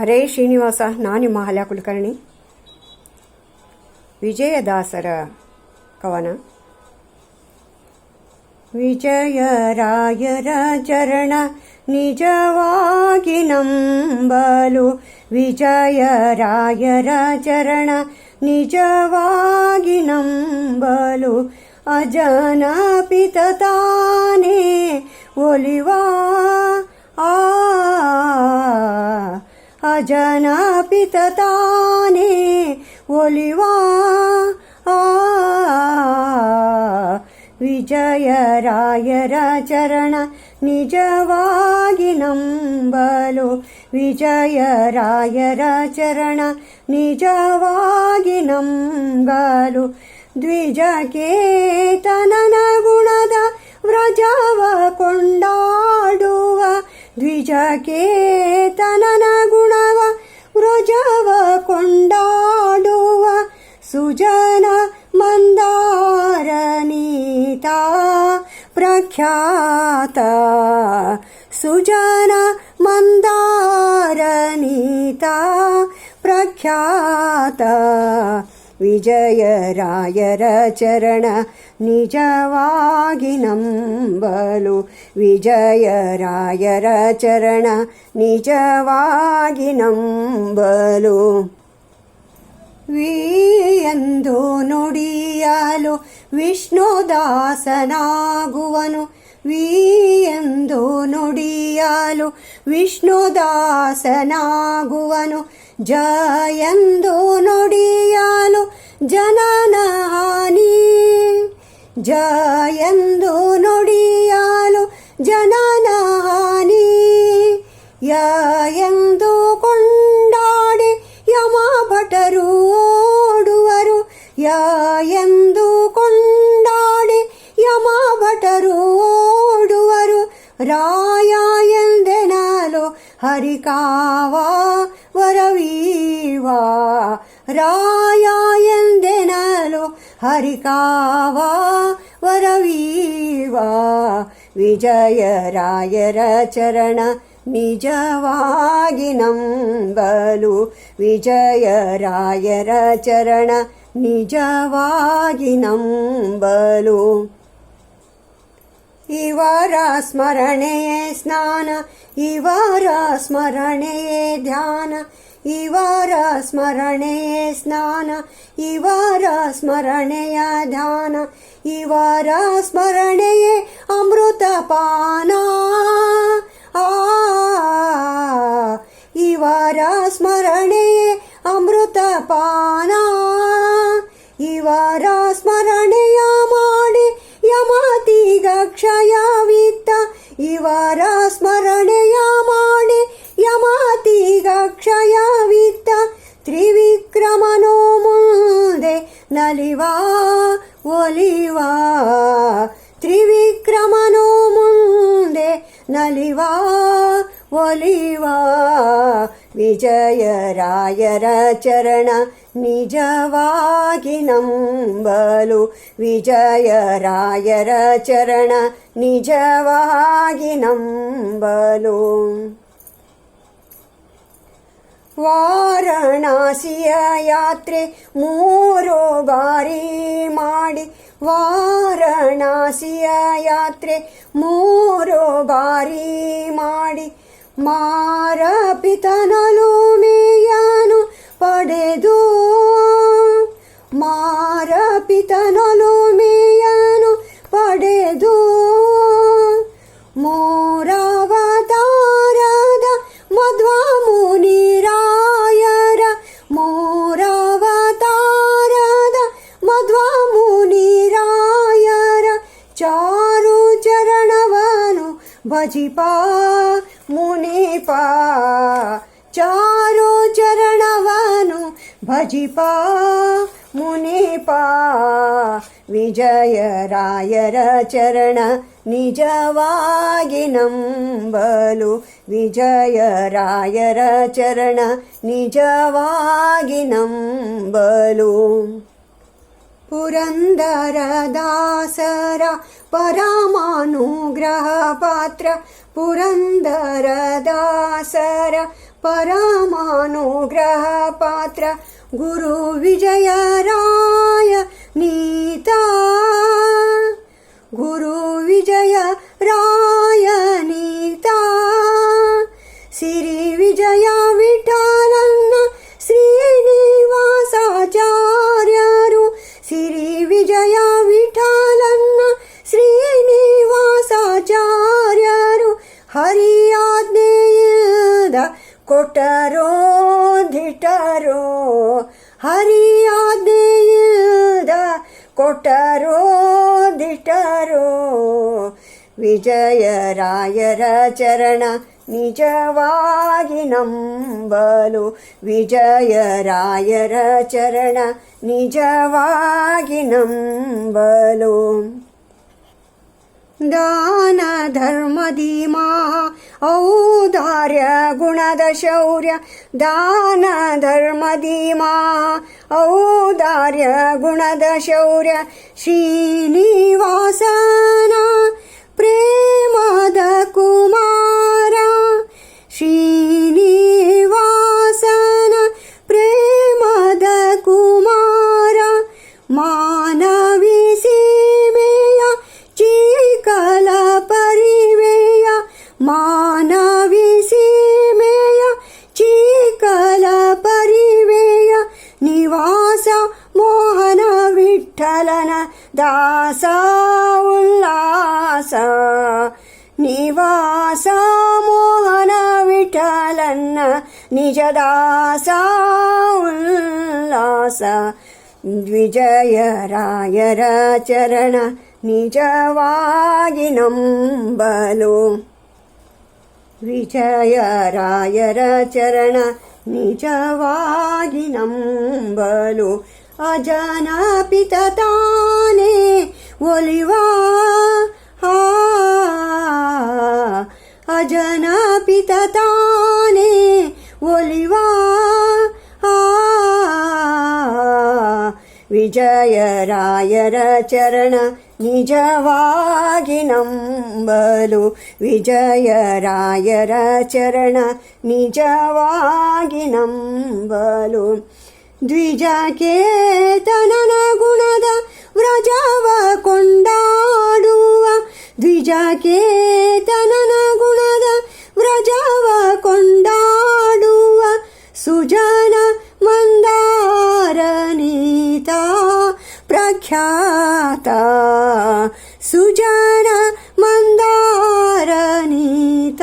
ಹರೇ ಶ್ರೀನಿವಾಸ, ನಾನು ನಿಮ್ಮ ಹಲ ಕುಲಕರ್ಣಿ. ವಿಜಯದಾಸರ ಕವನ. ವಿಜಯರಾಯರ ಚರಣ ನಿಜವಾಗಿ ನಂಬಲು ವಿಜಯರಾಯರ ಚರಣ ನಿಜವಾಗಿ ನಂಬಲು ಅಜನ ಪಿತ ತಾನೇ ಒಲಿವಾ. ಆ ಅಜನ ಪಿತ ತಾನೇ ಒಲಿವಾ ಆ ವಿಜಯರಾಯರ ಚರಣ ನಿಜವಾಗಿ ನಂಬಲು ವಿಜಯರಾಯರ ಚರಣ ನಿಜವಾಗಿ ನಂಬಲು ದ್ವಿಜಕೇತನನ ಗುಣದ ವ್ರಜವ ಕೊಂಡಾಡುವ ದ್ವಿಜಕೇತನನ ಗುಣವ ವ್ರಜವ ಕೊಂಡಾಡುವ ಸುಜನ ಮಂದಾರನೀತ ಪ್ರಖ್ಯಾತ ಸುಜನ ಮಂದಾರನೀತ ಪ್ರಖ್ಯಾತ ವಿಜಯರಾಯರ ಚರಣ ನಿಜವಾಗಿ ನಂಬಲು. ವಿಜಯರಾಯರ ಚರಣ ನಿಜವಾಗಿ ನಂಬಲು. ವಿ ಎಂದು ನುಡಿಯಲು ವಿಷ್ಣುದಾಸನಾಗುವನು. ವಿ ಎಂದು ನುಡಿಯಲು ವಿಷ್ಣುದಾಸನಾಗುವನು. ಜ ಎಂದು ನುಡಿಯಲು ಜನನ ಹಾನಿ. ಜ ಎಂದು ನುಡಿಯಲು ಜನನಹಾನಿ ಯ ಎಂದು ಕೊಂಡಾಡಿ ಯಮ ಓಡುವರು. ಯ ಎಂದು ಕೊಂಡಾಡಿ ಯಮ ಓಡುವರು. ರಾಯ ಎಂದೆನಲು ಹರಿಕಾವ ವರವೀವಾ ರಾಯ ಎಂದೆನಲು ಹರಿಕಾವ, ವರವೀವಾ. ವಿಜಯರಾಯರ ಚರಣ ನಿಜವಾಗಿ ನಂಬಲು ವಿಜಯರಾಯರ ಚರಣ ನಿಜವಾಗಿ ನಂಬಲು. ಇವರ ಸ್ಮರಣೆಯೇ ಸ್ನಾನ, ಇವರ ಸ್ಮರಣೆಯೇ ಧ್ಯಾನ ಇವರ ಸ್ಮರಣೆಯೇ ಸ್ನಾನ, ಇವರ ಸ್ಮರಣೆಯ ಧ್ಯಾನ, ಇವರ ಸ್ಮರಣೆಯೇ ಅಮೃತಪಾನ ಆ, ಇವರ ಸ್ಮರಣೆಯೇ ಅಮೃತಪಾನ ಇವರ ಸ್ಮರಣೆಯ ಮಾಡಿ ಯಮತಿಗ ಕ್ಷಯವಿತ್ತ ಇವರ ಸ್ಮರಣೆಯ ಮಾಡಿ ನಲಿವಾ ಒಲಿವಾ ವಿಜಯರಾಯರ ಚರಣ ನಿಜವಾಗಿ ನಂಬಲು ವಿಜಯರಾಯರ ಚರಣ ನಿಜವಾಗಿ ನಂಬಲು. ವಾರಣಾಸಿಯ ಯಾತ್ರೆ ಮೂರು ಬಾರಿ ಮಾಡಿ. ವಾರಣಾಸಿಯ ಯಾತ್ರೆ ಮೂರು ಬಾರಿ ಮಾಡಿ. ಮಾರಪಿತನಲು ಮೇಯನು ಪಡೆದು. ಮಾರಪಿತನಲು ಮೇಯನು ಭಜಿಪ ಮುನಿಪ ಚಾರೋ ಚರಣವನು ಭಜಿಪ ಮುನಿಪ ವಿಜಯರಾಯರ ಚರಣ ನಿಜವಾಗಿ ನಂಬಲು ವಿಜಯರಾಯರ ಚರಣ ನಿಜವಾಗಿ ನಂಬಲು. पुरन्दर परामानुग्रहपात्र। पुरन्दरदासर गृहपात्र गुरुविजयराय नीता। गुरु ಹರಿಯಾಜ್ಞೆಯಿಂದ ಕೊಟ್ಟರೋ ದಿಟರೋ ವಿಜಯರಾಯರ ಚರಣ ನಿಜವಾಗಿ ನಂಬಲು. ವಿಜಯರಾಯರ ಚರಣ ನಿಜವಾಗಿ ನಂಬಲು. ದಾನ ಧರ್ಮದಿ ಮಹಾ ಔದಾರ್ಯ ಗುಣದ ಶೌರ್ಯ, ದಾನ ಧರ್ಮದಿ ಮಹಾ ಔದಾರ್ಯ ಗುಣದ ಶೌರ್ಯ, ಶ್ರೀನಿವಾಸನ ಪ್ರೇಮದ ಕುಮಾರ ಶ್ರೀನಿವಾಸನ ದಾಸ ಉಲ್ಲಾಸ ನಿವಾಸ ಮೋಹನ ವಿಠಲನ್ನ ನಿಜ ದಾಸ ಉಲ್ಲಾಸ ವಿಜಯರಾಯರ ಚರಣ ನಿಜವಾಗಿ ನಂಬಲು ವಿಜಯರಾಯರ ಚರಣ ನಿಜವಾಗಿ ನಂಬಲು ಅಜನಪಿತ ತಾನೇ ಒಲಿವಾ ಹಾ ಅಜನಪಿತ ತಾನೇ ಒಲಿವಾ ವಿಜಯರಾಯರ ಚರಣ ನಿಜವಾಗಿ ನಂಬಲು ವಿಜಯರಾಯರ ಚರಣ ನಿಜವಾಗಿ ನಂಬಲು. ದ್ವಿಜಕೇತನನ ಗುಣದ ವ್ರಜವ ಕೊಂಡಾಡುವ. ದ್ವಿಜಕೇತನನ ಗುಣದ ವ್ರಜವ ಕೊಂಡಾಡುವ. ಸುಜನ ಮಂದಾರನೀತ ಪ್ರಖ್ಯಾತ. ಸುಜನ ಮಂದಾರನೀತ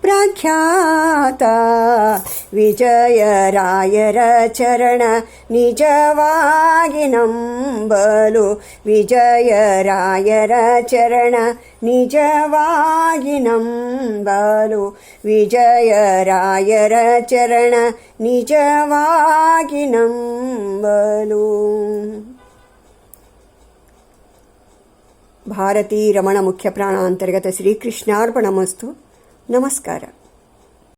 ಪ್ರಖ್ಯಾತ. ವಿಜಯರಾಯರ ಚರಣ ನಿಜವಾಗಿ ನಂಬಲು ವಿಜಯರಾಯರ ಚರಣ ನಿಜವಾಗಿ ನಂಬಲು ವಿಜಯರಾಯರ ಚರಣ ನಿಜವಾಗಿ ನಂಬಲು ಭಾರತೀ ರಮಣ ಮುಖ್ಯ ಪ್ರಾಣ ಅಂತರ್ಗತ ಶ್ರೀಕೃಷ್ಣಾರ್ಪಣಮಸ್ತು ನಮಸ್ಕಾರ